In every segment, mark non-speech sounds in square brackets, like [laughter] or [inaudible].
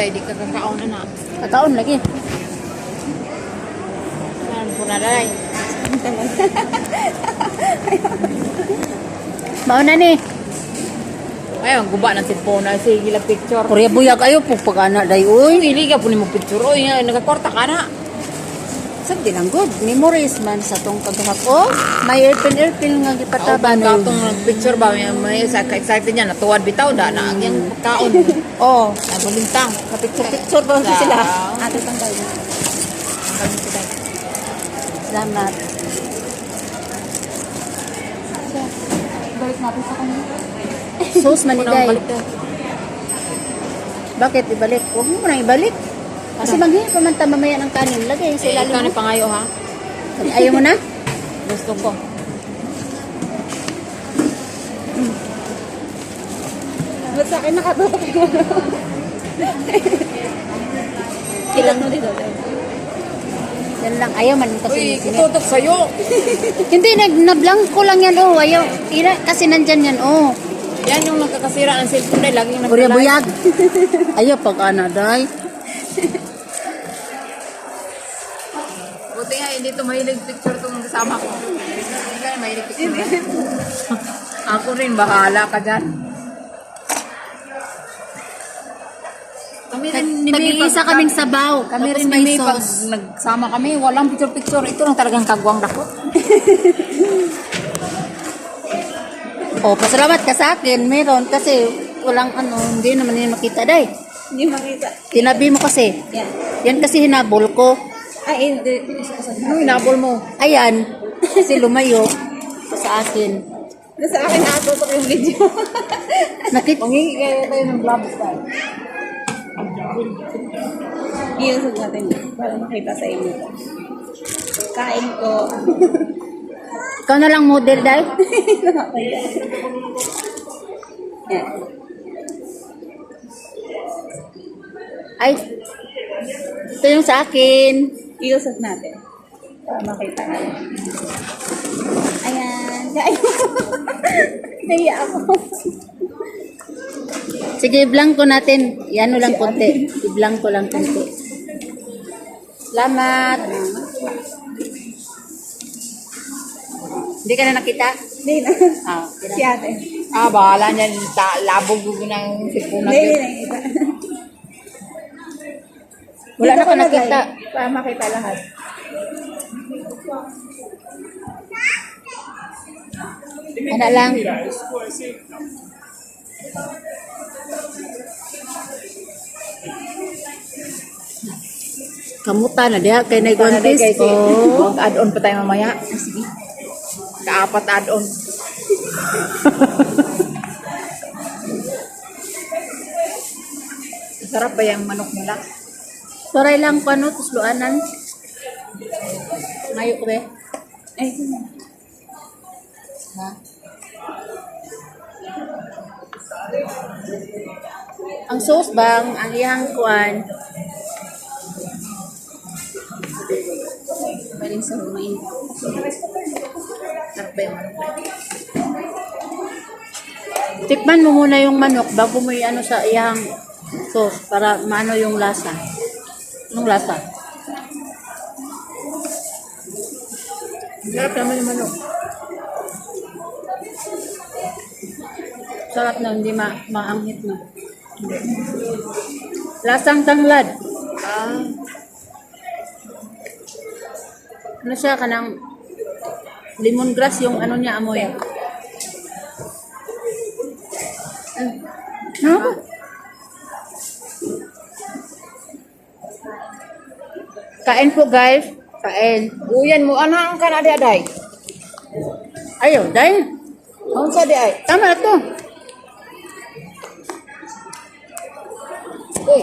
day, di ka kakaon na na. Kakaon lagi. Saan po [laughs] na day? Mauna ni. Ayun, guba ng cellphone na. Sige lang picture. Korea buyag ayo po pagana day uy. hindi ka po ni mo picture. Uy, nga, nagkakorta ka na. Sad di lang good. Memories man sa tong kagahap. Oh, may airpin airpin nga gipataban. Pataba na itong picture ba? May, may sa- excited niya. Natuwad bitaw. Da na ang yung pagkaon. [laughs] Oh, Nagulintang. picture picture ba sila? Ato tanggal. Salamat. Balik natin sa maniday. Balik na. Bakit ibalik? Huwag mo nang ibalik. Kasi maghingi pa man ta mamaya ng kanin. Lagay sa Eh, ikaw ilalim ni mo. pangayo ha? Ayaw mo na? [laughs] Gusto ko. Ba't sa akin nakatutok mo? [laughs] Ilang mo dito? Yan lang. Ayaw man kasi. Uy, kututok sa'yo. [laughs] Hindi, nag nablangko lang yan. Oh, ayaw. Ira, kasi nandyan yan. Oh. Yan yung nagkakasira ng cellphone day. Laging naglalay. buyag. ayaw pag ana, day. Buti nga, hindi to mahilig picture tong kasama ko. Hindi ka mahilig picture. [laughs] Ako rin, bahala ka dyan. Kami rin pag- kaming sabaw. Kami rin may May pag sauce. nagsama kami, walang picture-picture. Ito lang talagang kagwang dako. [laughs] Oh, pasalamat ka sa akin. Meron kasi walang ano, hindi naman yun makita, day. Hindi makita. Tinabi mo kasi. Yan. Yan kasi hinabol ko. Ay, hindi. Ano inabol mo? Ayan. Kasi lumayo sa akin. Nasa akin nakatutok yung video. Nakit Mangingi kayo tayo ng gloves tayo. Iusog natin para makita sa inyo. Kain ko. Ikaw na lang model, day. Nakakaya. Yan. Ay, ito yung sa akin. Iusog natin. Para makita natin. Ayan. Ko. [laughs] Naiya ako. Sige, blanco natin. Yan lang konti. I-blanco lang konti. Salamat. Hindi ka na nakita? Hindi na. Ah, [laughs] Si ate. Ah, bahala niyan. Ta- labog ko ng cellphone Hindi, hindi nakita. Wala na lagay nakita. Para makita lahat. Ano lang. Kamuta na diha kay Naigwantis. guys, Oh. Mag-add-on pa tayo mamaya. Sige. Kaapat add-on. [laughs] Sarap ba yung manok nila? Soray lang pa no, tusluanan. Mayo ko be. Ay. Ha? Ang sauce bang, ang iyang kuan. Maling sa humain. Yung manok? Tikman mo muna yung manok bago mo i-ano sa iyang sauce para maano yung lasa. Anong lasa? Sarap naman yung manok. Sarap na, hindi ma maanghit na. Lasang tanglad. Ah, Ano siya, kanang lemongrass yung ano niya amoy. No? Kain po guys. Kain. uyan mo. Ano ang kana di aday? Ayaw, dahil. Ano sa di ay? Tama na to. Uy.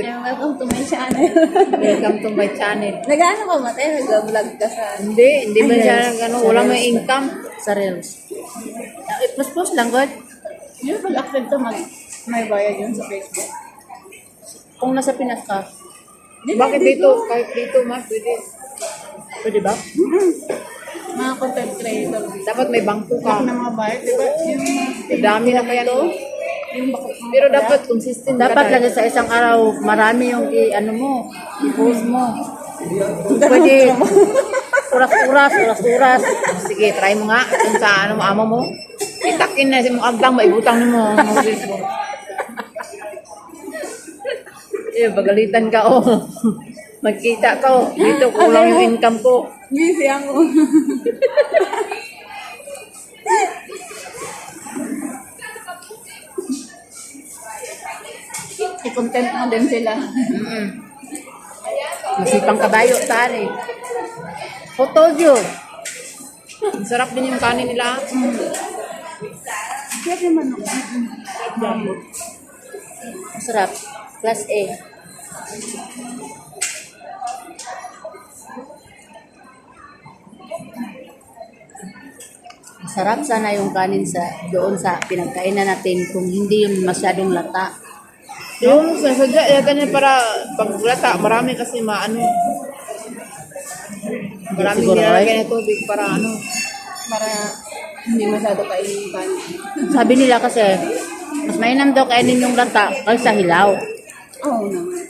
Welcome to my channel. Welcome to my channel. Nag-ano ka mate? Nag-vlog ka sa... Hindi, hindi ba siya ano, wala may income. Sa Reels. Ah, I-post lang, God. Yun pag active to, mag, may bayad yun sa Facebook. Kung nasa Pinas ka, Bakit dito? Kahit dito mas pwede. pwede ba? Mga content creator. Dapat may bangko ka. ng mga bayad, di ba? Yung mga Dami na kaya no? Yung bakit mo. Pero dapat consistent Dapat lagi sa isang araw, marami yung i, ano mo, i-post mo. Pwede, [laughs] oras-oras, oras-oras. Sige, try mo nga. Kung sa ano mo, amo mo. Itakin na si mong agdang, maibutang mo. Ang [laughs] Eh, bagalitan ka, oh. [laughs] Magkita ka, oh. Dito, kulang yung income ko. Busy ako. [laughs] I-content mo din sila. Mm-mm. Masipang kabayo, tari. Photo yun. Ang sarap din yung kanin nila. Kaya naman ako. Masarap. Class A. Masarap sana yung kanin sa doon sa pinagkainan natin kung hindi yung masyadong lata. Yung sasadya, yata niya para paglata, marami kasi maano. Marami nilalagay na tubig para ano. Para hindi masyado kainin yung kanin. Sabi nila kasi, mas mainam daw kainin yung lata kaysa hilaw. Oo naman.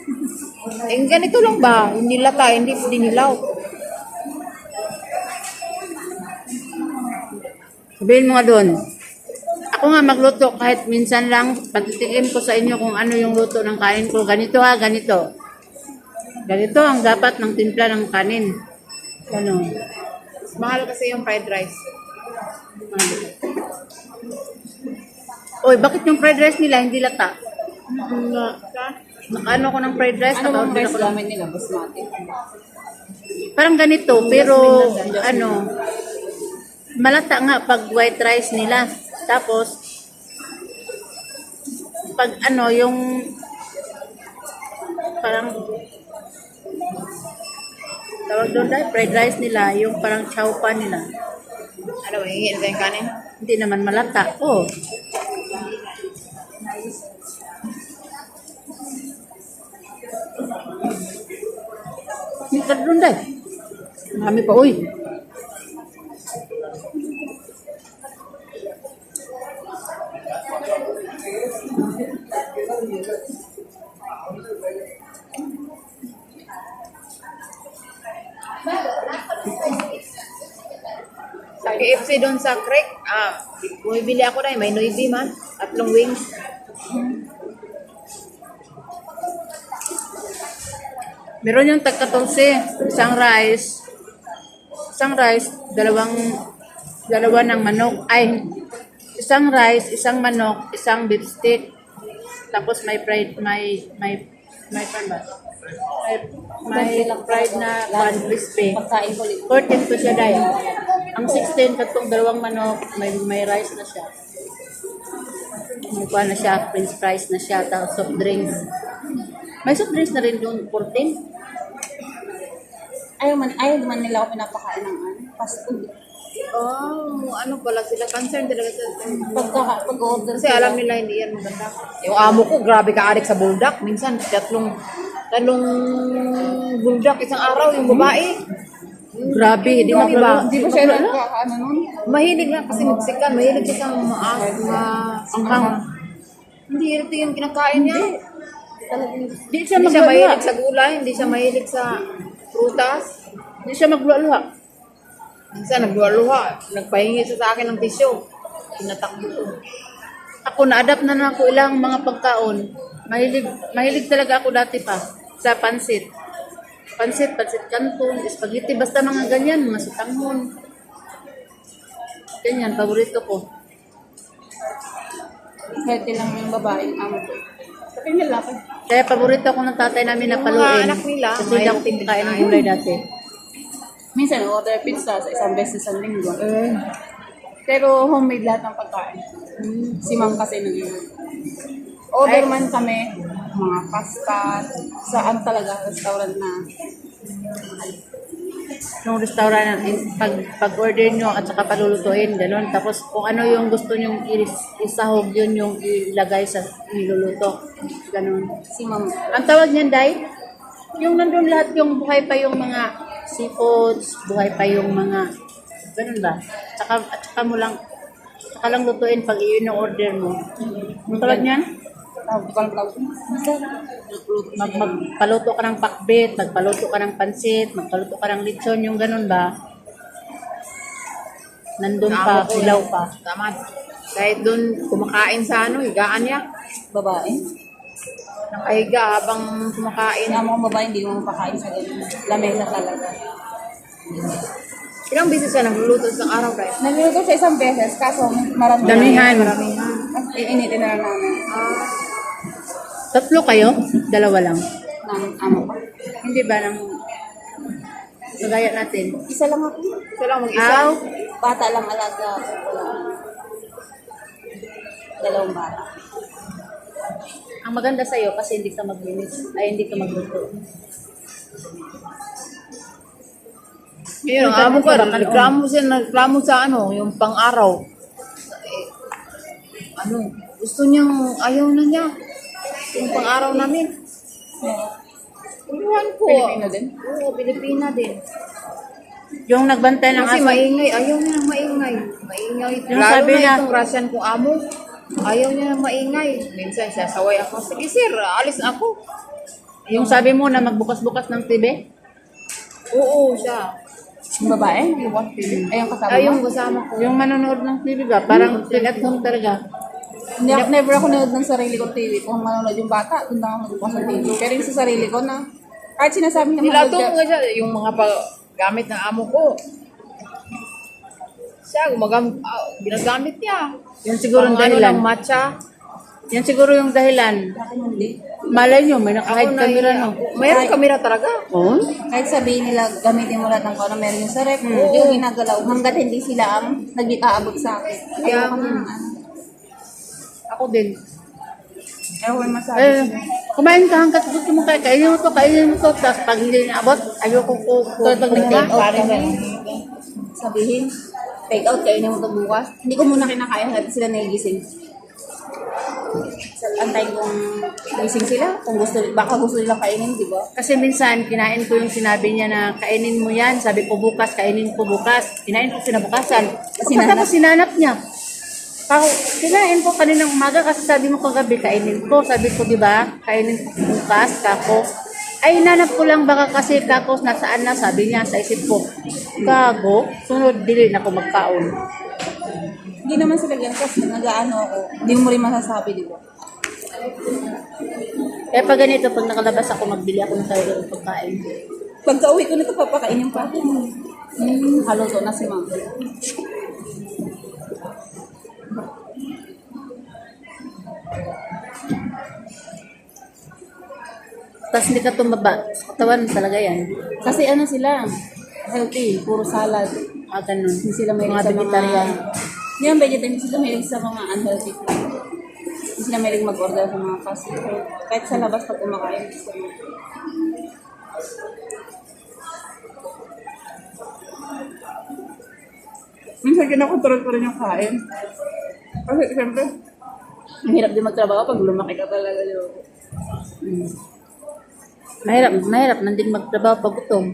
Eh, ganito lang ba? Hindi lata, hindi dinilaw. Sabihin mo nga doon, ako nga magluto kahit minsan lang, patitikin ko sa inyo kung ano yung luto ng kanin ko. Ganito ha, ganito. Ganito ang dapat ng timpla ng kanin. Ano? Mahal kasi yung fried rice. Oy, bakit yung fried rice nila hindi lata? Nga. Nakaano ko ng fried rice, Ano bang naka-order price ako ng- nila? Basmati. Parang ganito, pero ano, malata nga pag white rice nila. Tapos, pag ano, yung parang tawag doon dahil fried rice nila, yung parang chow pan nila. Ano, hingin sa yung kanin? Hindi naman malata. Oh. Marami pa, uy. Sa KFC doon sa Creek, ah, bumibili ako na, may noibi man. Tatlong wings. Meron yung tag 14, isang rice, isang rice, dalawang, dalawa ng manok, ay, isang rice, isang manok, isang beef steak, tapos may fried, may, may, may, pan ba? May, may fried na one crispy. Pagkain ko ulit. 14 to siya dahil. Ang 16, katong dalawang manok, may, may rice na siya. May na siya, french fries na siya, tapos soft drinks. May soft drinks na rin doon, 14. Ayaw man, ayaw man nila ako pinapakain ng ano, fast food. Oh, ano pala sila, concern talaga sa Pagka, pag-order Kasi alam nila hindi yan maganda. Yung amo ko, grabe ka adik sa buldak. Minsan, tatlong, tatlong buldak isang araw, yung babae. Grabe, hindi mo Yung iba, Di ba siya nagkakaano nun? Mahilig na kasi Mexican, mahilig siya sa maas, ma... Ang hang. Hindi, ito yung kinakain niya. Hindi siya Hindi mahilig sa gulay, hindi siya mahilig sa prutas. Hindi siya magluha. Minsan, nagluha-luha. Nagpahingi sa akin ng tisyo. Tinatakbo ko. Ako, na-adapt na na ako ilang mga pagkaon. Mahilig, mahilig talaga ako dati pa sa pansit. Pansit, pansit canton, spaghetti, basta mga ganyan, mga sitanghon. Ganyan, paborito ko. Healthy lang yung babae, amo ko. Kaya paborito ko ng tatay namin na paluin. anak nila, Kasi hindi ako pinakain ng gulay dati. Minsan, order pizza sa isang beses sa linggo. Pero homemade lahat ng pagkain. Si ma'am kasi nag Order man kami, mga pasta, sa ano talaga, restaurant na. Nung restaurant, in- pag, pag order nyo at saka palulutuin, ganun. Tapos kung ano yung gusto nyo is- isahog, yun yung ilagay sa niluluto. Ganun. Si ma'am, Ang tawag niyan, Day, yung nandun lahat yung buhay pa yung mga seafoods, buhay pa yung mga, ganun ba? Tsaka, at saka mo lang Saka lang lutuin pag iyon ang order mo. Ang tulad niyan, Mag, magpaluto ka ng pakbet, magpaluto ka ng pansit, magpaluto ka ng lechon, yung ganun ba? Nandun pa, hilaw pa. Tama. Kahit doon kumakain sa ano, higaan niya. Babae. Nakahiga habang kumakain. Kaya mo babae, hindi mo mapakain sa ganun. Lamesa talaga. Ilang beses siya nagluluto sa araw guys? Nagluluto siya isang beses, kaso marami. Damihan. Maramihan. Iinitin na lang namin. Ah, Tatlo kayo? Dalawa lang. Ng amo ko. Hindi ba ng kagaya natin? Isa lang ako. siya lang mag-isa. Aw, Bata lang alaga ako. Wala. Dalawang bata. ang maganda sa'yo kasi hindi ka maglinis, ay hindi ka magluto. Ngayon, ang amo ko, nagreklamo siya, nagreklamo sa ano, yung pang-araw. Eh, ano, gusto niyang, ayaw na niya. Yung pang-araw namin. Iwan ko. Pilipino din? Oo, Pilipina din. Yung nagbantay ng Kasi aso, maingay, ayaw niya ng maingay. Maingay. Yung Lalo sabi na niya- itong Russian kong amo. Ayaw niya ng maingay. Minsan siya saway ako. Sige sir, alis ako. yung sabi mo na magbukas-bukas ng TV, Oo, siya. Yung babae? Yung what? Ay, yung kasama Ay, mo? yung kasama ko. yung manonood ng TV ba? Parang feel at home talaga. Hindi ako, never ako nanood ng sarili kong TV. Kung manonood yung bata, doon lang ako magbukas ng TV. Pero yung sa sarili ko na, kahit sinasabi niya Nilato manood ko ka, nga siya, yung mga pa- gamit ng amo ko. Siya, gumagamit, ah, ginagamit niya. Yan siguro yung Pang ano dahilan. matcha. Yan siguro yung dahilan. bakit hindi? Malay nyo, may naka-hide Ako camera na, no. mayroon kamera talaga. Oh? Kahit sabihin nila, gamitin mo lahat ng kung ano meron yung sa rep, yung ginagalaw, hanggat hindi sila ang nag-aabot sa akin. Kaya Ayoko na ng ano. Ako din. Yung masabi Eh, kumain ka hanggat gusto mo kayo. Kainin mo to, kainin mo to. Tapos pag hindi naabot, ayoko ko. Tulad pag nag-take out kami. Sabihin, take out, kainin mo ito bukas. Hindi ko muna kinakain hanggat sila nagigising. Antayin kong gising sila. Kung gusto, baka gusto nilang kainin, di ba? Kasi minsan, kinain ko yung sinabi niya na kainin mo yan. Sabi ko bukas, kainin ko bukas. Kinain ko sinabukasan. Sinanap. Pagkatapos sinanap niya. Ako, kinain ko kaninang umaga kasi sabi mo kagabi, kainin ko. Sabi ko, di ba, kainin ko bukas, kako. Ay, nanap ko lang baka kasi kako nasaan na, sabi niya sa isip ko. Gago, sunod, dili na ako magkaon. Hindi naman sila ganyan kasi nag-ano ako. Hindi mo rin masasabi, di ba? Eh, pag ganito, pag nakalabas ako, magbili ako ng sarili kong pagkain. Pagka uwi ko nito, papakainin pa ako. Hmm, haluto na si mama. Tapos hindi ka tumaba. Katawan talaga yan. Kasi ano sila, healthy, puro salad. Ah, ganun. Hindi sila may mga sa mga... vegetarian. Hindi yung vegetarian, hindi sila may sa mga unhealthy food. Hindi sila may mag-order sa mga fast food. Kahit sa labas pag kumakain. Minsan kinakontrol ko rin yung kain. Kasi siyempre, ang hirap din magtrabaho pag lumaki ka talaga. Yung... Mahirap, mahirap nandin magtrabaho pag gutom.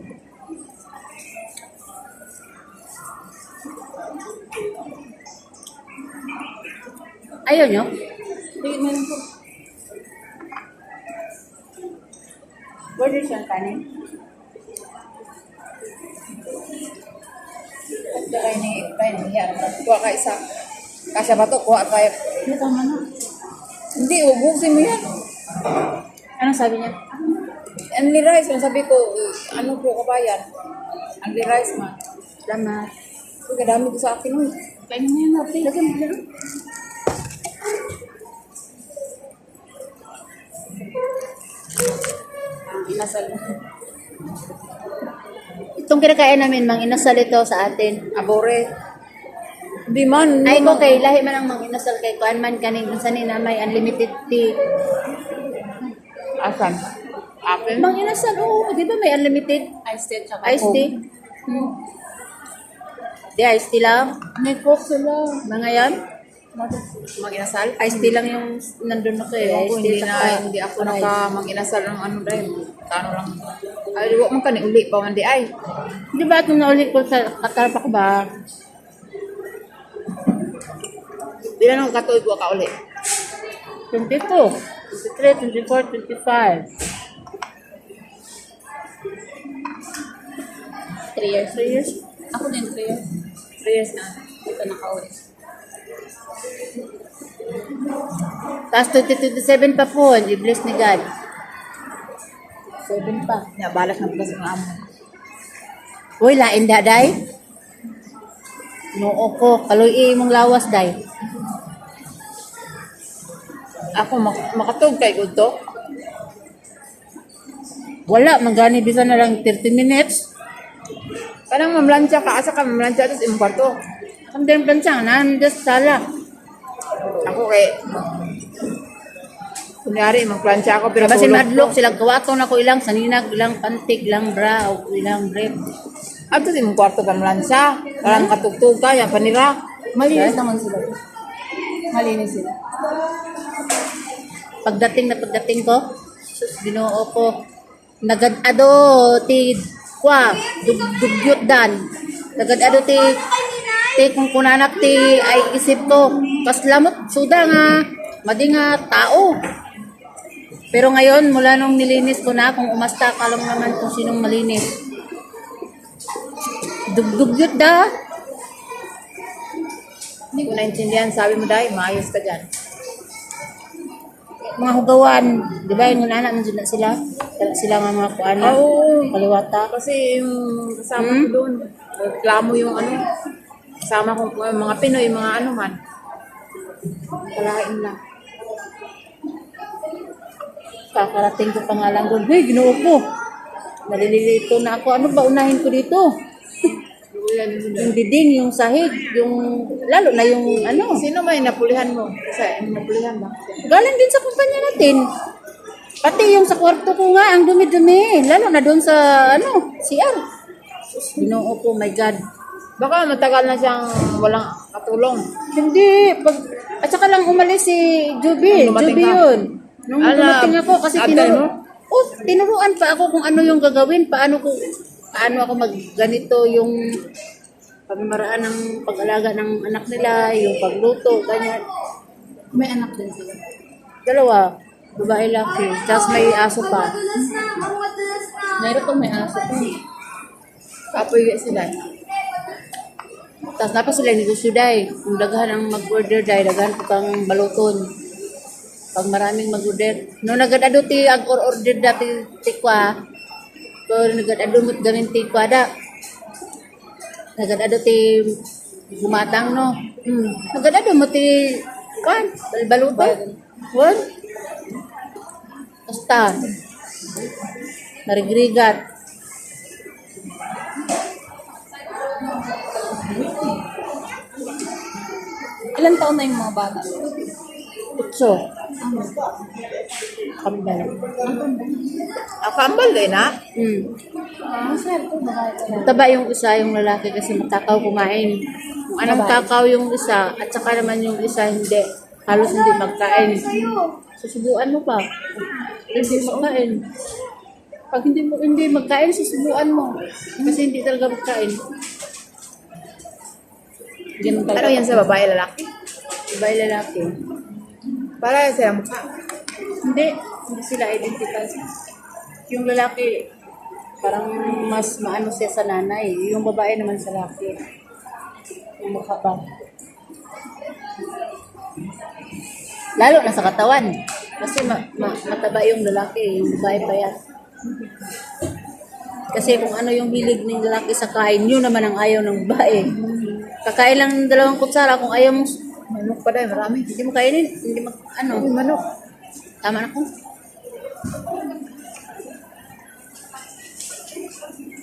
Ayaw nyo? Hindi, meron po. Order siyang kanin. Kaya ni, kaya ni, yan. Kuha ka isa. Kasya ba to? Kuha tayo. Hindi, tama na. Hindi, ubusin mo yan. Anong sabi niya? Only rice, man sabi ko, ano po kabayan? Only rice man. Salamat. Uy, kadami ko sa akin. Uy. Kainin mo yan natin. Lagyan mo yan. Ang inasal mo. Itong kinakain namin, mang inasal ito sa atin. Abore. Di man. Ay ko kay lahi man ang mang inasal kay kuan man kaning unsa ni na may unlimited tea. Asan? Apple? Mang inasal, oo, di ba may unlimited Iced tea tsaka iced tea? Hmm. Di iced tea lang. May coke sila. Mga yan, Mag-inasal? iced tea lang yung nandun na kayo. Ewan ko, Iced tea hindi na, tsaka hindi ako naka mag-inasal ng ano dahil. Kano lang. Ay, di mo ka ni uli pa man di ay. Di ba itong naulit ko sa katarpa ko ba? Ilan ang katuig ko ka uli? 22, 23, 24, 25. 3 years. 3 years. Ako din 3 years. 3 years na. Dito nakauwi. Tapos 2027 pa po, i-bless ni God. 7 pa. Ya, balas na pala sa mga amo. Uy, lain daday. Noo ko, kaloy mong lawas day. Ako, mak makatug kay Gusto. Wala, magani bisa na lang 30 minutes. Kanang mamlansya ka, asa ka mamlansya, tapos imong kwarto. Ang din plansang, nandiyan sa sala. Ako kay, kunyari, magplansya ako, pero tulog madlok ko. sila gawato na ko ilang saninag, ilang pantik, ilang bra, o ilang brief. At tapos imong kwarto ka mamlansya. Parang katugtog ka, yan panira. Malinis naman sila. Malinis sila. Pagdating na pagdating ko, ginoo ko, nagadado ti kwa, dug, dugyot dan. Nagadado ti ti kung kunanak ti ay isip ko, paslamot suda nga, madi nga tao. Pero ngayon, mula nung nilinis ko na, kung umasta, kalam naman kung sinong malinis. Dugdugyot da. Hindi ko naintindihan. Sabi mo dahil, maayos ka dyan. Mga hugawan, di ba yung anak nandiyan na sila? Sila nga mga kuana, Oo. kaliwata. Kasi yung kasama Hmm? ko doon, reklamo yung ano, kasama ko mga Pinoy, mga ano man. Kalain lang. Kakarating ko pa nga lang doon. Hey, ginoo ko. Nalilito na ako. Ano ba unahin ko dito? Yung diding, yung sahig, yung lalo na yung ano. Sino may napulihan mo? Yung napulihan ba? Galing din sa kumpanya natin. Pati yung sa kwarto ko nga, ang dumi-dumi. Lalo na doon sa ano, CR. Sus, Ginoo ko, my God. Baka matagal na siyang walang katulong. Hindi, pag, at saka lang umalis si Juby. Juby yun. Nung Ala, dumating ako kasi tinuro, oh, tinuruan pa ako kung ano yung gagawin, paano ko, paano ako mag ganito yung pamamaraan ng pag-alaga ng anak nila, yung pagluto, ganyan. May anak din sila. Dalawa, babae laki, tapos may aso pa. Mayroon pang may aso pa. Kapoy sila. Tapos napos sila negosyo day. Kung daghan ang mag-order day, daghan ko kang baluton. Pag maraming mag-order. No nagadado ti ag or order dati tikwa. Pero nagadado mo gamin tikwa da. Nagadado ti gumatang no. Hmm. Nagadado mo ti kwan, baluton. Wan. Basta. Narigrigat. Ilan taon na yung mga bata? Utso. Kambal. Ah, kambal din ha? Sir, ito baka Taba yung isa, yung lalaki kasi matakaw kumain. Kung anong takaw yung isa, at saka naman yung isa hindi. Halos hindi magkain. Susubuan mo pa. Hindi magkain. Pag hindi mo hindi magkain, susubuan mo. Kasi hindi talaga magkain. Ganun Ano talaga. yan sa babae, lalaki? Yung lalaki. Para sa mukha. Hindi. Hindi sila identified. Yung lalaki, parang mas maano siya sa nanay. Yung babae naman sa lalaki. Yung mukha ba? Lalo na sa katawan. Kasi ma, ma, mataba yung lalaki, yung babae payat. Kasi kung ano yung hilig ng lalaki sa kain, yun naman ang ayaw ng babae. Kakain lang ng dalawang kutsara kung ayaw mong Manok pa dahil, marami. hindi mo kainin, hindi mo, ano, Uy, manok. tama na ko.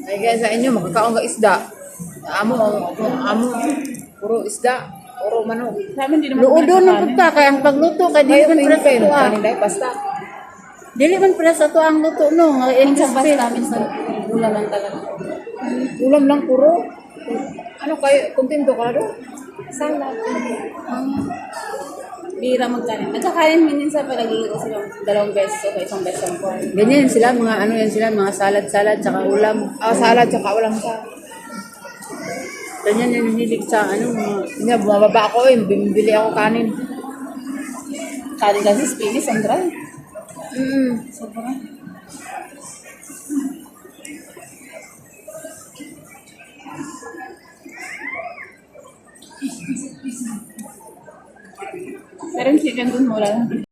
Ay kaya sa inyo, makakaon ka isda. Amo, amo, puro isda, puro manok. Sa amin, di naman Luodo ng pagka, kaya ang pagluto, kaya Kayo, man pala sa kayo, to ah. pasta. Dili man pala sa to ang luto no, nga NSP. basta, minsan ulam lang talaga. Ulam lang puro. Ano kayo, kontento ka na doon? Salad. Bira magkanin. Nagkakain minsan pa nagluluto sila dalawang beses o isang beses ang kuwan. Ganyan sila, mga ano yan sila, mga salad-salad, saka ulam. Ah, salad, tsaka ulam sa. Ganyan yung hilig sa ano, mga Hindi, bumababa ako eh. Bumibili ako kanin. Kali kasi spinis, ang dry. Mm. Sobra. Pero yung chicken dun mura.